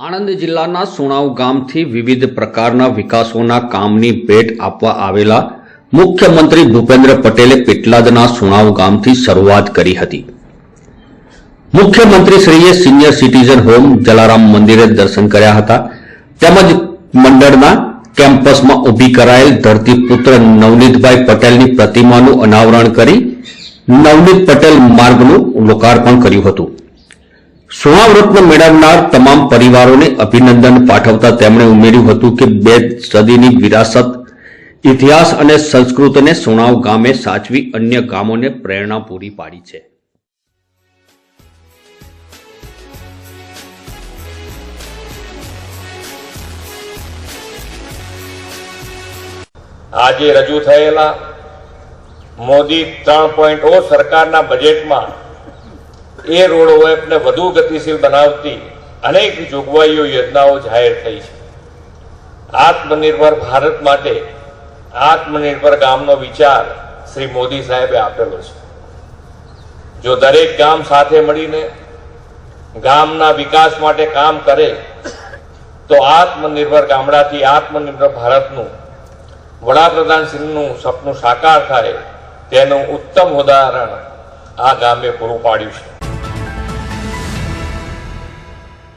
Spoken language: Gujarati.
આણંદ જિલ્લાના સુણાવ ગામથી વિવિધ પ્રકારના વિકાસોના કામની ભેટ આપવા આવેલા મુખ્યમંત્રી ભૂપેન્દ્ર પટેલે પેટલાદના સુણાવ ગામથી શરૂઆત કરી હતી. મુખ્યમંત્રીશ્રીએ સિનિયર સિટીઝન હોમ જલારામ મંદિરે દર્શન કર્યા હતા. તેમજ મંડળના કેમ્પસમાં ઊભી કરાયેલ ધરતીપુત્ર નવનીતભાઈ પટેલની પ્રતિમાનું અનાવરણ કરી નવનીત પટેલ માર્ગનું લોકાર્પણ કર્યું હતું. સુણાવ મેળવનાર તમામ પરિવારોને અભિનંદન પાઠવતા તેમણે ઉમેર્યું હતું કે બે સદીની વિરાસત, ઇતિહાસ અને સંસ્કૃતિને સુણાવ ગામે સાચવી અન્ય ગામોને પ્રેરણા પૂરી પાડી છે. આજે રજૂ થયેલા મોદી ત્રણ પોઈન્ટ ઓ સરકારના બજેટમાં એ રોડ ઓએફને વધુ ગતિશીલ બનાવતી અનેક જોગવાઈઓ યોજનાઓ જાહેર થઈ છે. આત્મનિર્ભર ભારત માટે આત્મનિર્ભર ગામનો વિચાર શ્રી મોદી સાહેબે આપેલો છે. જો દરેક ગામ સાથે મળીને ગામના વિકાસ માટે કામ કરે, તો આત્મનિર્ભર ગામડાથી આત્મનિર્ભર ભારતનું વડાપ્રધાન શ્રીનું સપનું સાકાર થાય તેનું ઉત્તમ ઉદાહરણ આ ગામે પૂરું પાડ્યું છે.